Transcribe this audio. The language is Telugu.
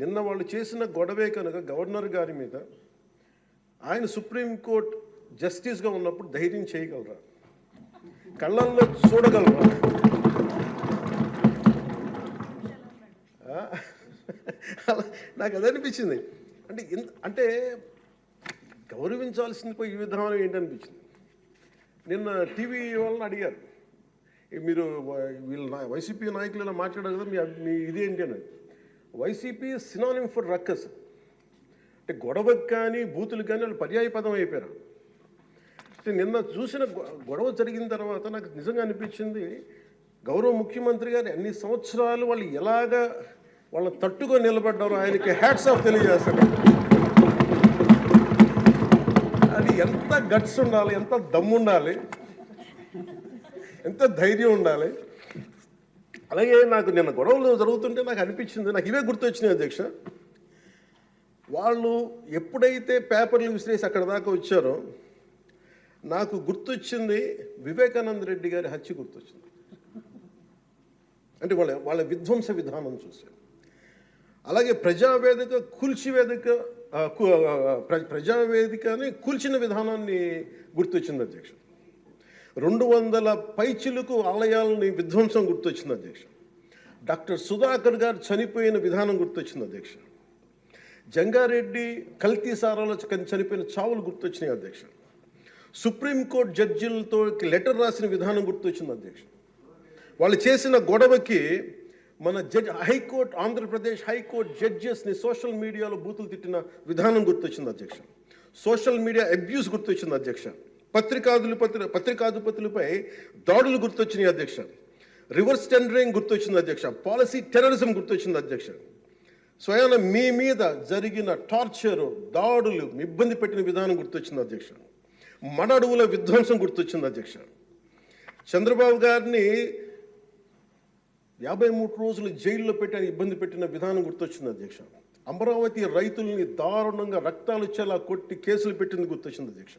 నిన్న వాళ్ళు చేసిన గొడవే కనుక గవర్నర్ గారి మీద ఆయన సుప్రీంకోర్టు జస్టిస్గా ఉన్నప్పుడు ధైర్యం చేయగలరా? కళ్ళల్లో చూడగలరా? అలా నాకు అది అనిపించింది. అంటే అంటే గౌరవించాల్సింది పోయి ఈ విధానం ఏంటనిపించింది నిన్న టీవీ వాళ్ళని అడిగారు. మీరు వీళ్ళు వైసీపీ నాయకులు ఇలా మాట్లాడారు కదా మీ మీ ఇదేంటి అని వైసీపీ సినానిమ్ ఫర్ రక్కస్ అంటే గొడవకు కానీ బూతులు కానీ వాళ్ళు పర్యాయ పదం అయిపోయారు. అంటే నిన్న చూసిన గొ- గొడవ జరిగిన తర్వాత నాకు నిజంగా అనిపించింది గౌరవ ముఖ్యమంత్రి గారు అన్ని సంవత్సరాలు వాళ్ళు ఎలాగా వాళ్ళని తట్టుకొని నిలబడ్డారు ఆయనకి హ్యాట్స్ ఆఫ్ తెలియజేస్తారు అది ఎంత గట్స్ ఉండాలి ఎంత దమ్ము ఉండాలి ఎంత ధైర్యం ఉండాలి అలాగే నాకు నిన్న గొడవలు జరుగుతుంటే నాకు అనిపించింది నాకు ఇవే గుర్తొచ్చినాయి అధ్యక్ష. వాళ్ళు ఎప్పుడైతే పేపర్లు విసిరేసి అక్కడ దాకా వచ్చారో నాకు గుర్తొచ్చింది వివేకానంద రెడ్డి గారి హత్య గుర్తొచ్చింది. అంటే వాళ్ళ వాళ్ళ విధ్వంస విధానం చూశాను అలాగే ప్రజావేదిక కూల్చివేదిక ప్రజావేదికని కూల్చిన విధానాన్ని గుర్తొచ్చింది అధ్యక్షుడు రెండు వందల పైచిలకు ఆలయాలని విధ్వంసం గుర్తొచ్చింది అధ్యక్ష. డాక్టర్ సుధాకర్ గారు చనిపోయిన విధానం గుర్తొచ్చింది అధ్యక్ష. జంగారెడ్డి కల్తీ సారాలో చనిపోయిన చావులు గుర్తొచ్చినాయి అధ్యక్ష. సుప్రీంకోర్టు జడ్జిలతో లెటర్ రాసిన విధానం గుర్తొచ్చింది అధ్యక్ష. వాళ్ళు చేసిన గొడవకి మన judge high court Andhra Pradesh high court జడ్జెస్ని social మీడియాలో బూతులు తిట్టిన విధానం గుర్తొచ్చింది అధ్యక్ష. సోషల్ మీడియా అబ్యూస్ గుర్తొచ్చింది అధ్యక్ష. పత్రికాధిపతుల పత్రికాధిపతులపై దాడులు గుర్తొచ్చినాయి అధ్యక్ష. రివర్స్ టెండరింగ్ గుర్తొచ్చింది అధ్యక్ష. పాలసీ టెర్రరిజం గుర్తొచ్చింది అధ్యక్ష. స్వయాన మీ మీద జరిగిన టార్చరు దాడులు ఇబ్బంది పెట్టిన విధానం గుర్తొచ్చింది అధ్యక్ష. మడ అడవుల విధ్వంసం గుర్తొచ్చింది అధ్యక్ష. చంద్రబాబు గారిని యాభై మూడు రోజులు జైల్లో పెట్టి ఇబ్బంది పెట్టిన విధానం గుర్తొచ్చింది అధ్యక్ష. అమరావతి రైతుల్ని దారుణంగా రక్తాలు వచ్చేలా కొట్టి కేసులు పెట్టింది గుర్తొచ్చింది అధ్యక్ష.